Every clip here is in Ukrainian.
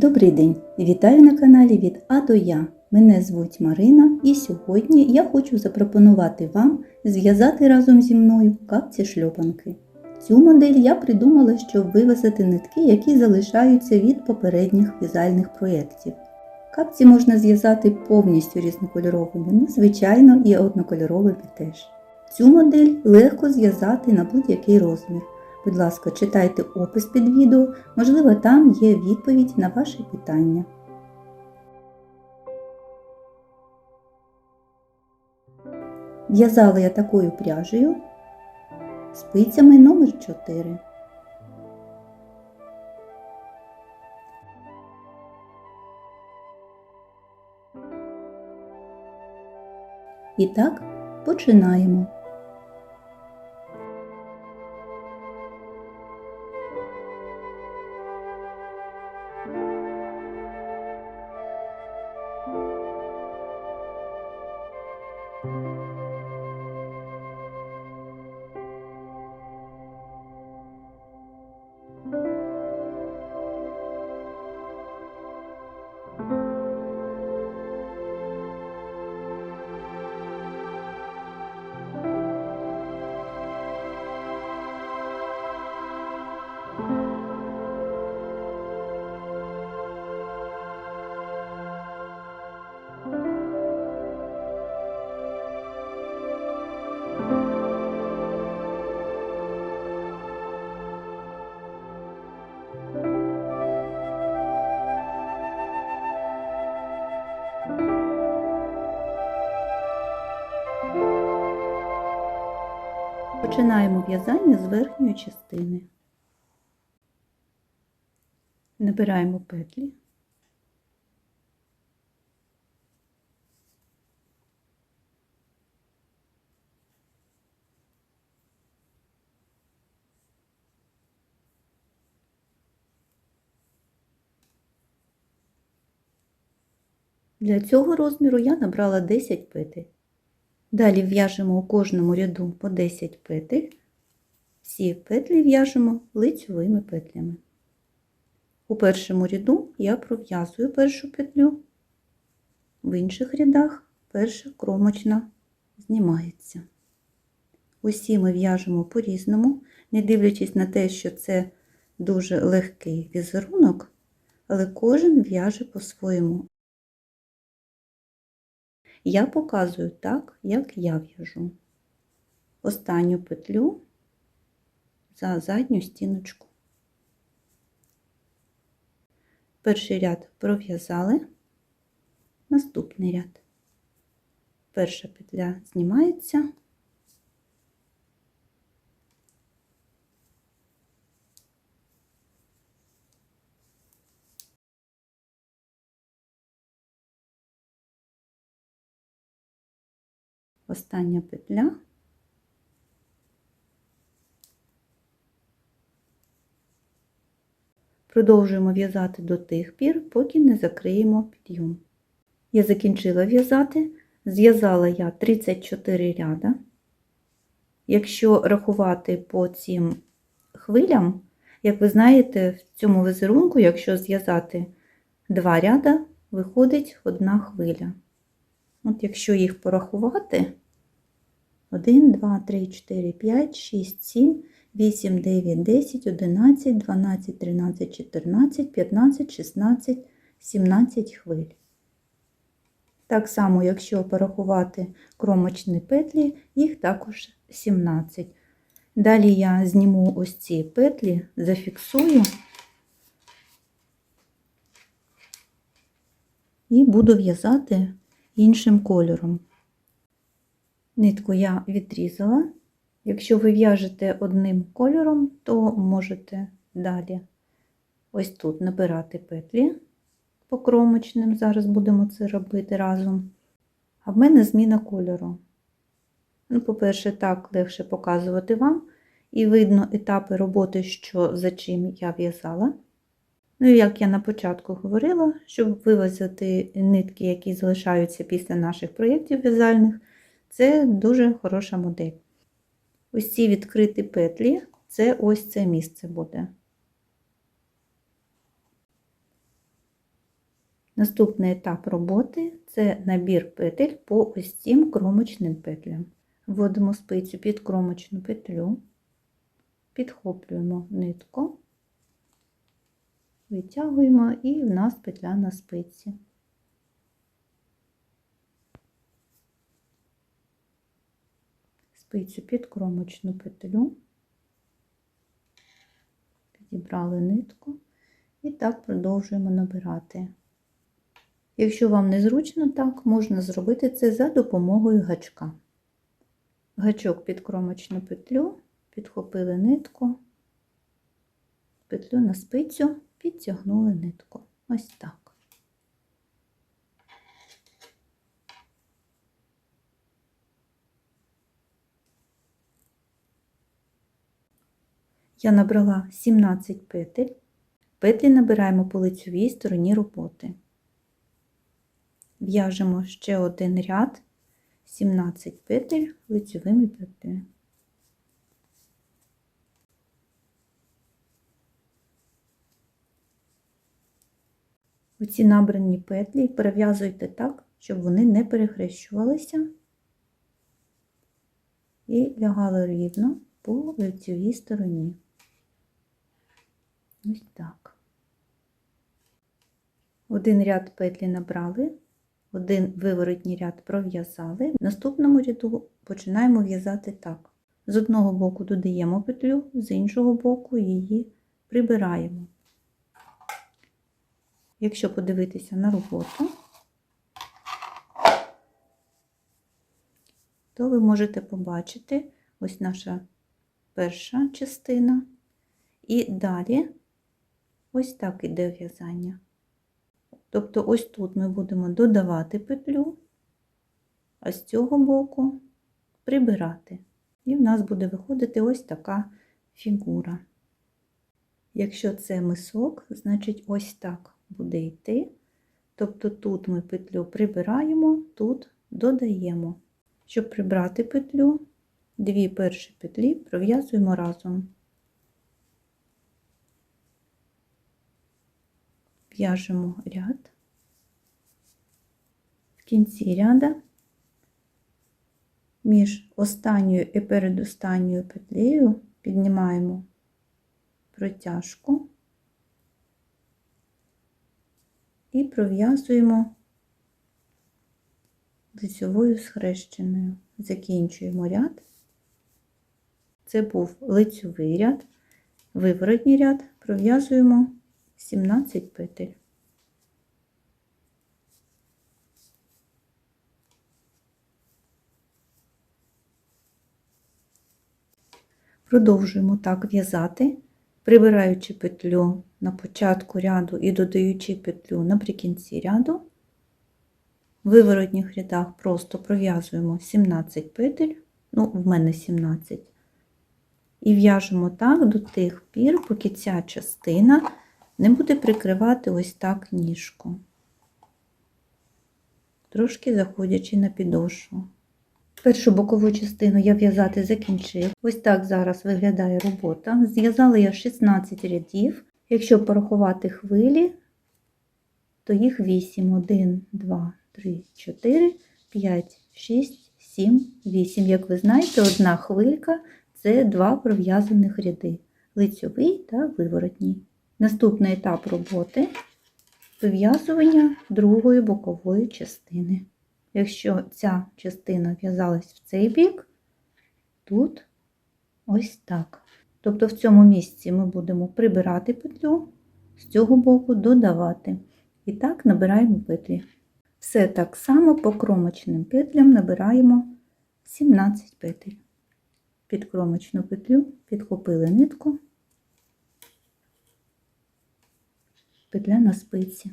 Добрий день! Вітаю на каналі від А до Я. Мене звуть Марина і сьогодні я хочу запропонувати вам зв'язати разом зі мною капці шльопанки. Цю модель я придумала, щоб вивезти нитки, які залишаються від попередніх в'язальних проєктів. Капці можна зв'язати повністю різнокольоровими, ну, і однокольоровими теж. Цю модель легко зв'язати на будь-який розмір. Будь ласка, читайте опис під відео, можливо, там є відповідь на ваші питання. В'язала я такою пряжею спицями номер 4. І так, починаємо. Починаємо в'язання з верхньої частини. Набираємо петлі. Для цього розміру я набрала 10 петель. Далі в'яжемо у кожному ряду по 10 петель. Всі петлі в'яжемо лицьовими петлями. У першому ряду я пров'язую першу петлю, в інших рядах перша кромочна знімається. Усі ми в'яжемо по-різному, не дивлячись на те, що це дуже легкий візерунок, але кожен в'яже по-своєму. Я показую так, як я в'яжу. Останню петлю за задню стіночку. Перший ряд пров'язали, наступний ряд. Перша петля знімається. Остання петля. Продовжуємо в'язати до тих пір, поки не закриємо підйом. Я закінчила в'язати, зв'язала я 34 ряда. Якщо рахувати по цим хвилям, як ви знаєте, в цьому візерунку, якщо зв'язати два ряда, виходить одна хвиля. От якщо їх порахувати, 1, 2, 3, 4, 5, 6, 7, 8, 9, 10, 11, 12, 13, 14, 15, 16, 17 хвиль. Так само, якщо порахувати кромочні петлі, їх також 17. Далі я зніму ось ці петлі, зафіксую і буду в'язати іншим кольором. Нитку я відрізала. Якщо ви в'яжете одним кольором, то можете далі ось тут набирати петлі по кромочним, зараз будемо це робити разом. А в мене зміна кольору. Ну, По-перше, так легше показувати вам, і видно етапи роботи, що за чим я в'язала. Ну і як я на початку говорила, щоб вивозити нитки, які залишаються після наших проєктів в'язальних, це дуже хороша модель. Ось ці відкриті петлі це ось це місце буде. Наступний етап роботи це набір петель по ось цим кромочним петлям. Вводимо спицю під кромочну петлю, підхоплюємо нитку, витягуємо і в нас петля на спиці. Спицю під кромочну петлю, підібрали нитку і так продовжуємо набирати. Якщо вам незручно так, можна зробити це за допомогою гачка. Гачок під кромочну петлю, підхопили нитку, петлю на спицю, підтягнули нитку. Ось так. Я набрала 17 петель. Петлі набираємо по лицевій стороні роботи. В'яжемо ще один ряд 17 петель лицевими петлями. Оці набрані петлі перев'язуйте так, щоб вони не перехрещувалися і лягали рівно по лицевій стороні. Ось так. Один ряд петлі набрали, один виворотній ряд пров'язали. В наступному ряду починаємо в'язати так. З одного боку додаємо петлю, з іншого боку її прибираємо. Якщо подивитися на роботу, то ви можете побачити ось наша перша частина, і далі ось так іде в'язання. Тобто ось тут ми будемо додавати петлю, а з цього боку прибирати. І в нас буде виходити ось така фігура. Якщо це мисок, значить ось так буде йти. Тобто тут ми петлю прибираємо, тут додаємо. Щоб прибрати петлю, дві перші петлі пров'язуємо разом. В'яжемо ряд. В кінці ряда між останньою і передостанньою петлею піднімаємо протяжку і пров'язуємо лицьовою схрещеною. Закінчуємо ряд. Це був лицьовий ряд, виворотній ряд, пров'язуємо 17 петель. Продовжуємо так в'язати, прибираючи петлю на початку ряду і додаючи петлю наприкінці ряду. В виворотніх рядах просто пров'язуємо 17 петель, ну, в мене 17, і в'яжемо так до тих пір, поки ця частина не буде прикривати ось так ніжку, трошки заходячи на підошву. Першу бокову частину я в'язати закінчив. Ось так зараз виглядає робота. Зв'язала я 16 рядів. Якщо порахувати хвилі, то їх 8, 1, 2, 3, 4, 5, 6, 7, 8. Як ви знаєте, одна хвилька це два пров'язаних ряди лицьовий та виворотній. Наступний етап роботи вив'язування другої бокової частини. Якщо ця частина в'язалась в цей бік, тут ось так. Тобто в цьому місці ми будемо прибирати петлю, з цього боку додавати. І так набираємо петлі. Все так само по кромочним петлям набираємо 17 петель. Під кромочну петлю підхопили нитку, петля на спиці.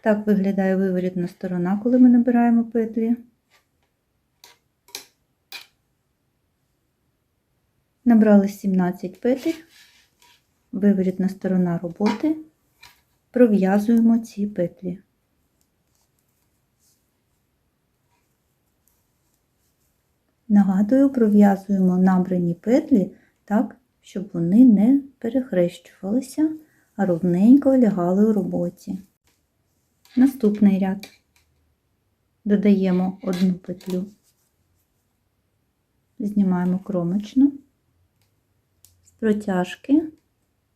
Так виглядає виворітна сторона, коли ми набираємо петлі. Набрали 17 петель, виворітна сторона роботи, пров'язуємо ці петлі. Нагадую, пров'язуємо набрані петлі так, щоб вони не перехрещувалися, а ровненько лягали у роботі. Наступний ряд. Додаємо одну петлю, знімаємо кромочну, з протяжки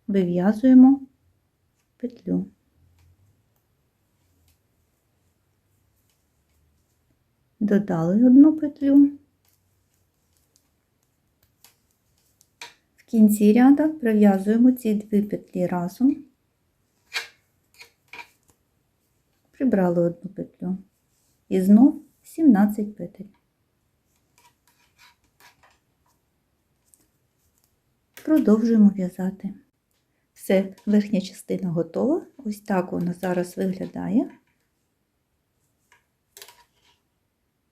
вив'язуємо петлю. Додали одну петлю. В кінці ряда пров'язуємо ці дві петлі разом, прибрали одну петлю і знов 17 петель. Продовжуємо в'язати. Все, верхня частина готова. Ось так вона зараз виглядає.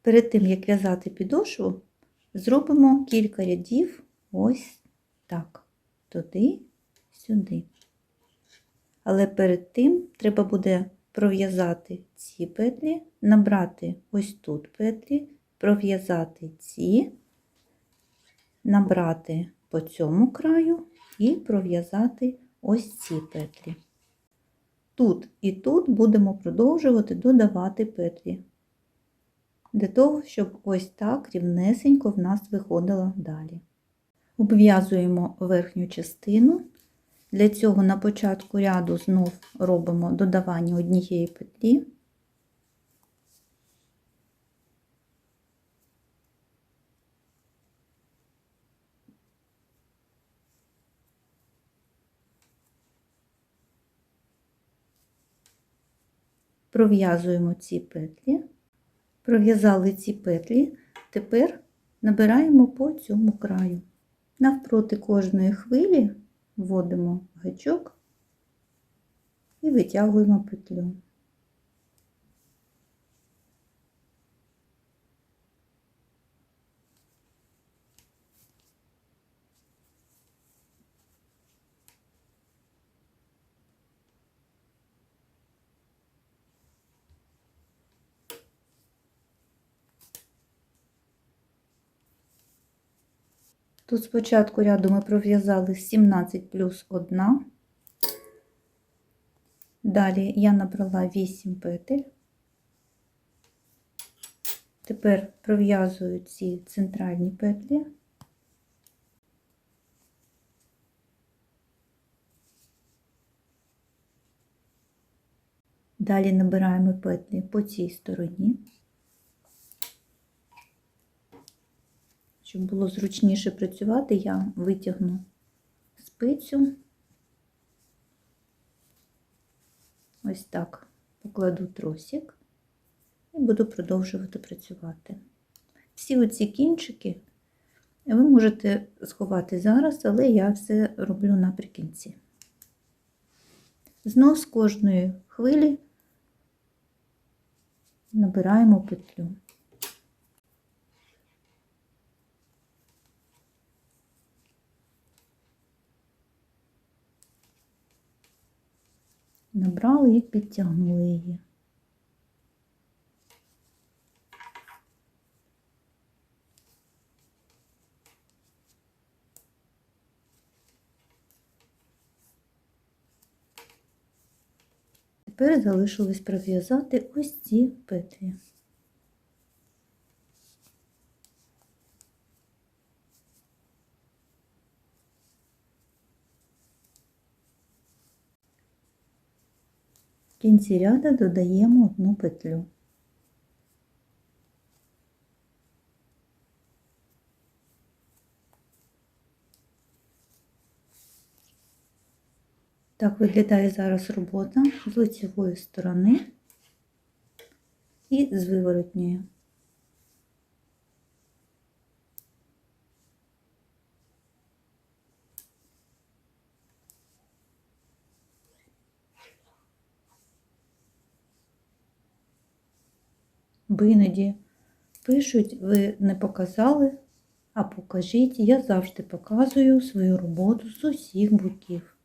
Перед тим, як в'язати підошву, зробимо кілька рядів ось так, туди, сюди. Але перед тим треба буде пров'язати ці петлі, набрати ось тут петлі, пров'язати ці, набрати по цьому краю і пров'язати ось ці петлі. Тут і тут будемо продовжувати додавати петлі, для того, щоб ось так рівнесенько в нас виходило далі. Обв'язуємо верхню частину. Для цього на початку ряду знов робимо додавання однієї петлі. Пров'язуємо ці петлі, пров'язали ці петлі, тепер набираємо по цьому краю. Навпроти кожної хвилі вводимо гачок і витягуємо петлю. Тут спочатку ряду ми пров'язали 17 плюс 1. Далі я набрала 8 петель. Тепер пров'язую ці центральні петлі. Далі набираємо петлі по цій стороні. Щоб було зручніше працювати, я витягну спицю. Ось так покладу тросик і буду продовжувати працювати. Всі оці кінчики ви можете сховати зараз, але я все роблю наприкінці. Знов з кожної хвилі набираємо петлю. Набрали і підтягнули її. Тепер залишилось пров'язати ось ці петлі. В кінці ряду додаємо одну петлю. Так виглядає зараз робота з лицевої сторони і з виворотньої. Бо іноді пишуть, ви не показали, а покажіть. Я завжди показую свою роботу з усіх боків.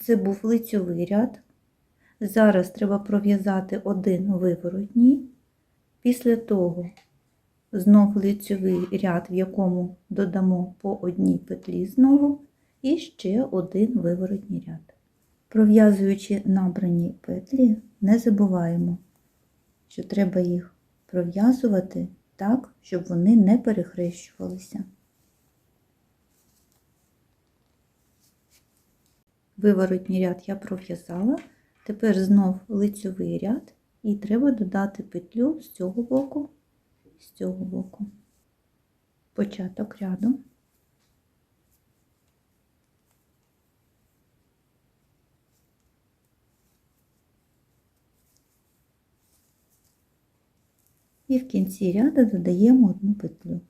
Це був лицьовий ряд. Зараз треба пров'язати один виворотній. Після того знов лицьовий ряд, в якому додамо по одній петлі знову, і ще один виворотній ряд. Пров'язуючи набрані петлі, не забуваємо, що треба їх пров'язувати так, щоб вони не перехрещувалися. Виворотній ряд я пров'язала, тепер знов лицьовий ряд, і треба додати петлю з цього боку, з цього боку, початок ряду. І в кінці ряду додаємо одну петлю.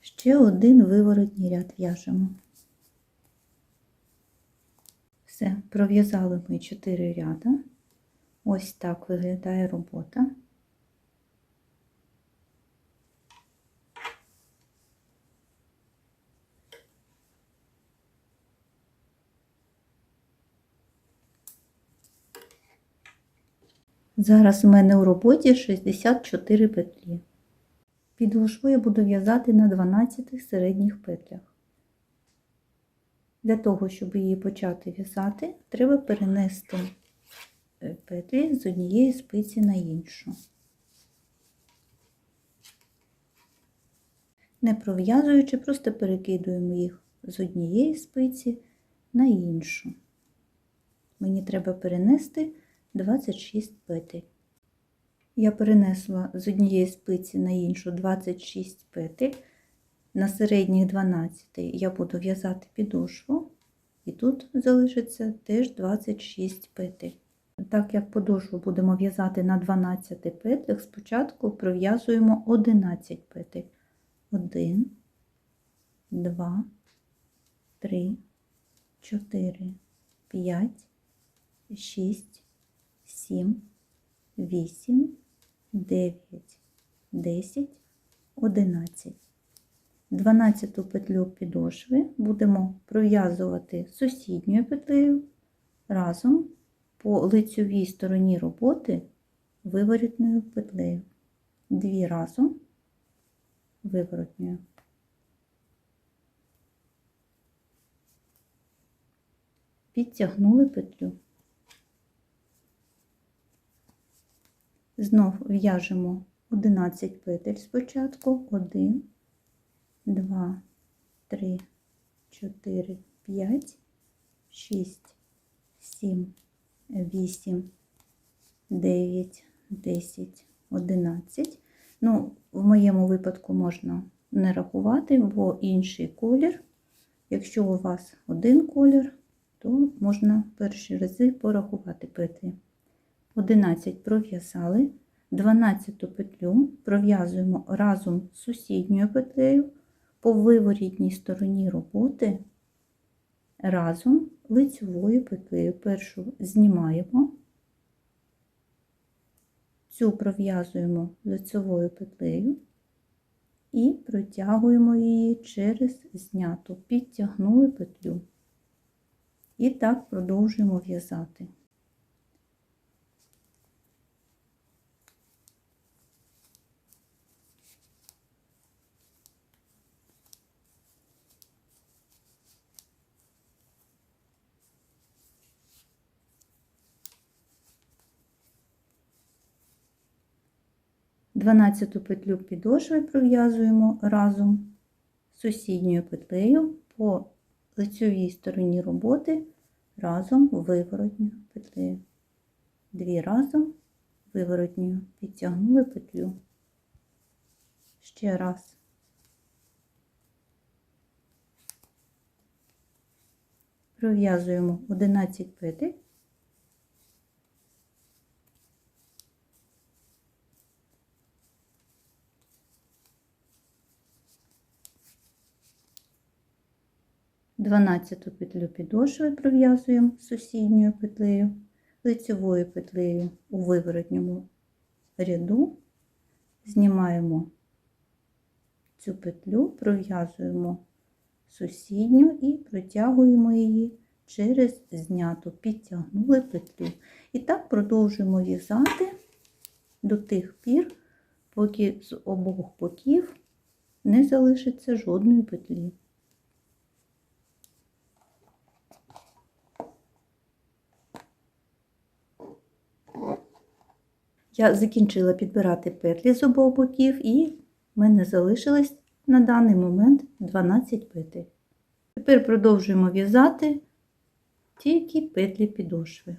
Ще один виворотній ряд в'яжемо. Все, пров'язали ми 4 ряда. Ось так виглядає робота. Зараз у мене у роботі 64 петлі. Підошву я буду в'язати на 12 середніх петлях. Для того, щоб її почати в'язати, треба перенести е, петлі з однієї спиці на іншу. Не пров'язуючи, просто перекидуємо їх з однієї спиці на іншу. Мені треба перенести 26 петель. Я перенесла з однієї спиці на іншу 26 петель. На середніх 12 я буду в'язати підошву, і тут залишиться теж 26 петель. Так як подошву будемо в'язати на 12 петлях, спочатку пров'язуємо 11 петель. 1, 2, 3, 4, 5, 6, 7, 8, 9, 10, 11. 12 петлю підошви будемо пров'язувати сусідньою петлею разом по лицьовій стороні роботи виворітною петлею. Дві разом виворотньою. Підтягнули петлю. Знов в'яжемо 11 петель спочатку, 1, 2, 3, 4, 5, 6, 7, 8, 9, 10, 11. Ну, в моєму випадку можна не рахувати, бо інший колір. Якщо у вас один колір, то можна перші рази порахувати петлі. 11 пров'язали, 12 петлю пров'язуємо разом з сусідньою петлею по виворітній стороні роботи разом лицьовою петлею. Першу знімаємо, цю пров'язуємо лицьовою петлею і протягуємо її через зняту, підтягнули петлю. І так продовжуємо в'язати. Дванадцяту петлю підошви пров'язуємо разом з сусідньою петлею по лицьовій стороні роботи разом виворотньою петлею. Дві разом виворотньою підтягнули петлю. Ще раз. Пров'язуємо 11 петель. Дванадцяту петлю підошви пров'язуємо сусідньою петлею, лицевою петлею у виворотньому ряду, знімаємо цю петлю пров'язуємо сусідню і протягуємо її через зняту, підтягнули петлю. І так продовжуємо в'язати до тих пір, поки з обох боків не залишиться жодної петлі. Я закінчила підбирати петлі з обох боків і в мене залишилось на даний момент 12 петель. Тепер продовжуємо в'язати тільки петлі підошви.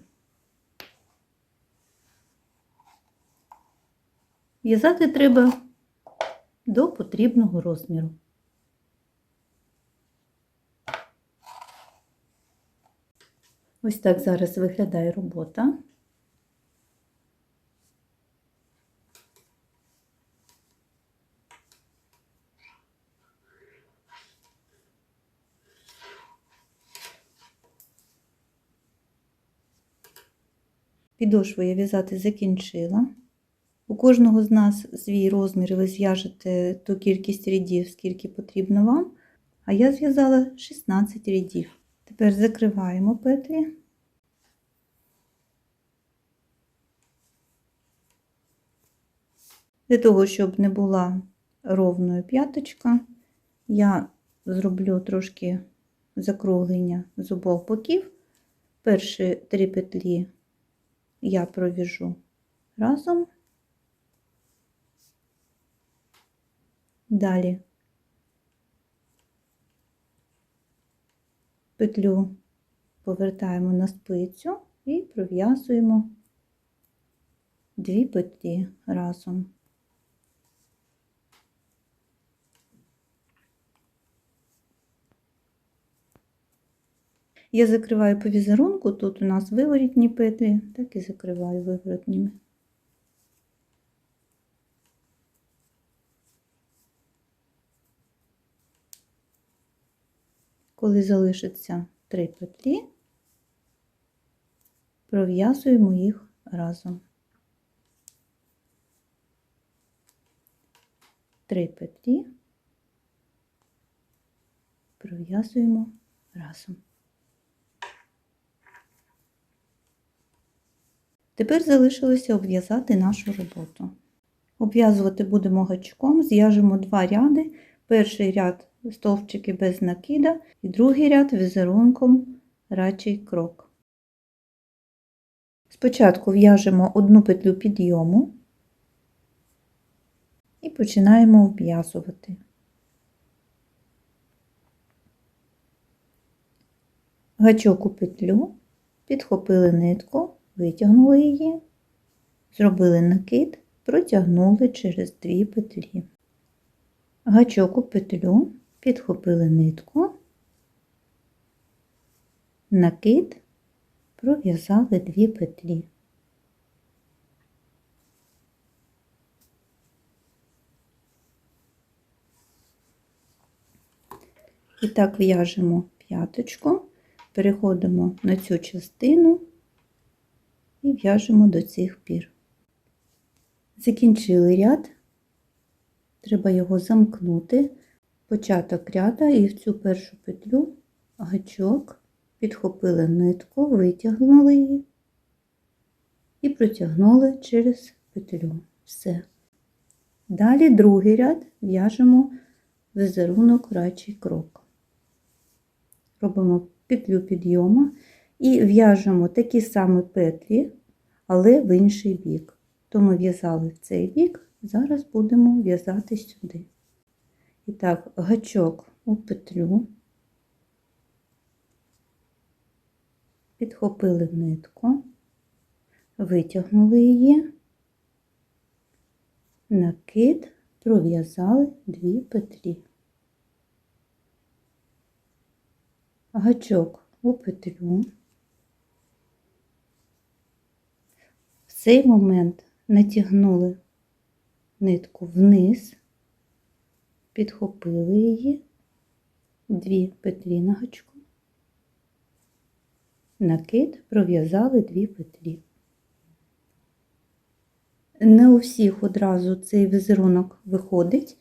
В'язати треба до потрібного розміру. Ось так зараз виглядає робота. Підошву я в'язати закінчила. У кожного з нас свій розмір, ви зв'яжете ту кількість рядів, скільки потрібно вам. А я зв'язала 16 рядів. Тепер закриваємо петлі. Для того, щоб не була ровною п'яточка, я зроблю трошки закруглення з обох боків. Перші три петлі я провіжу разом. Далі петлю повертаємо на спицю і пров'язуємо дві петлі разом. Я закриваю по візерунку, тут у нас виворітні петлі, так і закриваю виворотніми. Коли залишиться три петлі, пров'язуємо їх разом. Три петлі пров'язуємо разом. Тепер залишилося обв'язати нашу роботу. Обв'язувати будемо гачком, зв'яжемо два ряди. Перший ряд стовпчики без накида і другий ряд візерунком рачий крок. Спочатку в'яжемо одну петлю підйому і починаємо обв'язувати. Гачок у петлю, підхопили нитку, витягнули її, зробили накид, протягнули через дві петлі. Гачок у петлю, підхопили нитку, накид, пров'язали дві петлі. І так в'яжемо п'яточку, переходимо на цю частину і в'яжемо до цих пір. Закінчили ряд, треба його замкнути, початок ряда і в цю першу петлю гачок, підхопили нитку, витягнули її і протягнули через петлю. Все. Далі другий ряд в'яжемо візерунок рачий крок. Робимо петлю підйому і в'яжемо такі самі петлі, але в інший бік. То ми в'язали в цей бік, зараз будемо в'язати сюди. І так, гачок у петлю, підхопили нитку, витягнули її, накид, пров'язали дві петлі. Гачок у петлю. Цей момент натягнули нитку вниз, підхопили її, дві петлі на гачку, накид, пров'язали дві петлі. Не у всіх одразу цей візерунок виходить,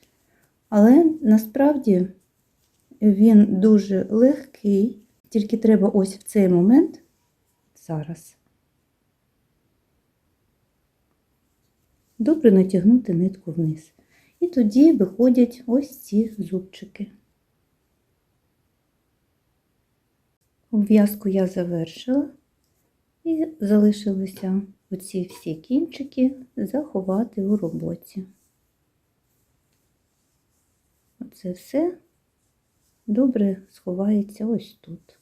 Але насправді він дуже легкий, тільки треба ось в цей момент зараз. Добре натягнути нитку вниз. І тоді виходять ось ці зубчики. Обв'язку я завершила і залишилося оці всі кінчики заховати у роботі. Оце все добре сховається ось тут.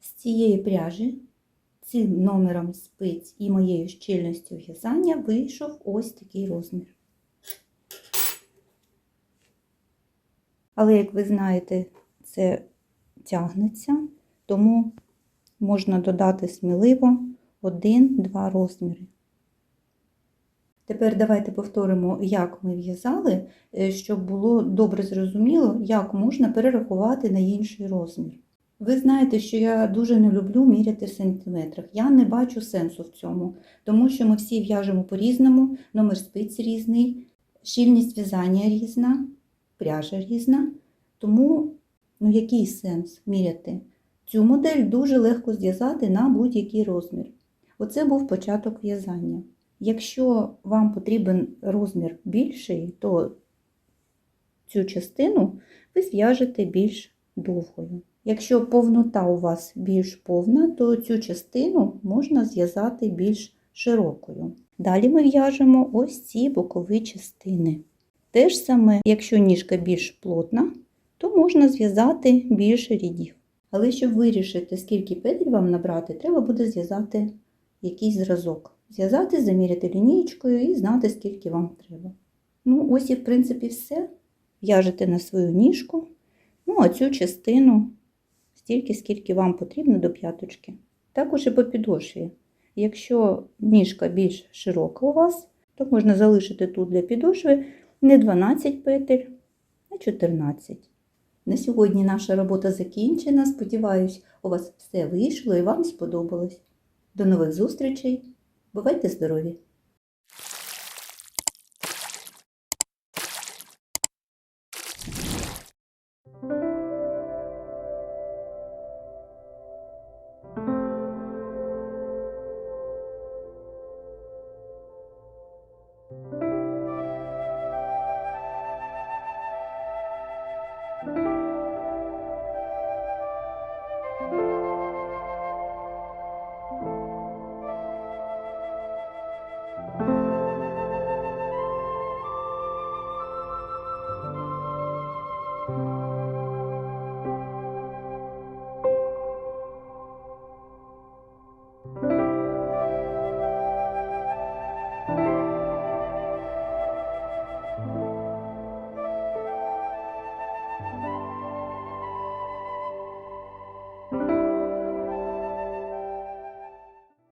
З цієї пряжі, цим номером спиць і моєю щільністю в'язання вийшов ось такий розмір. Але, як ви знаєте, це тягнеться, тому можна додати сміливо один-два розміри. Тепер давайте повторимо, як ми в'язали, е, щоб було добре зрозуміло, як можна перерахувати на інший розмір. Ви знаєте, що я дуже не люблю міряти в сантиметрах. Я не бачу сенсу в цьому, тому що ми всі в'яжемо по-різному, номер спиць різний, щільність в'язання різна, пряжа різна. Тому ну, який сенс міряти? Цю модель дуже легко зв'язати на будь-який розмір. Оце був початок в'язання. Якщо вам потрібен розмір більший, то цю частину ви зв'яжете більш довгою. Якщо повнота у вас більш повна, то цю частину можна зв'язати більш широкою. Далі ми в'яжемо ось ці бокові частини. Те ж саме, якщо ніжка більш плотна, то можна зв'язати більше рядів. Але щоб вирішити, скільки петель вам набрати, треба буде зв'язати якийсь зразок. Зв'язати, заміряти лінієчкою і знати, скільки вам треба. Ну, ось і, в принципі, все. В'яжете на свою ніжку. Ну, а цю частину стільки, скільки вам потрібно до п'яточки. Також і по підошві. Якщо ніжка більш широка у вас, то можна залишити тут для підошви не 12 петель, а 14. На сьогодні наша робота закінчена. Сподіваюсь, у вас все вийшло і вам сподобалось. До нових зустрічей! Бувайте здорові!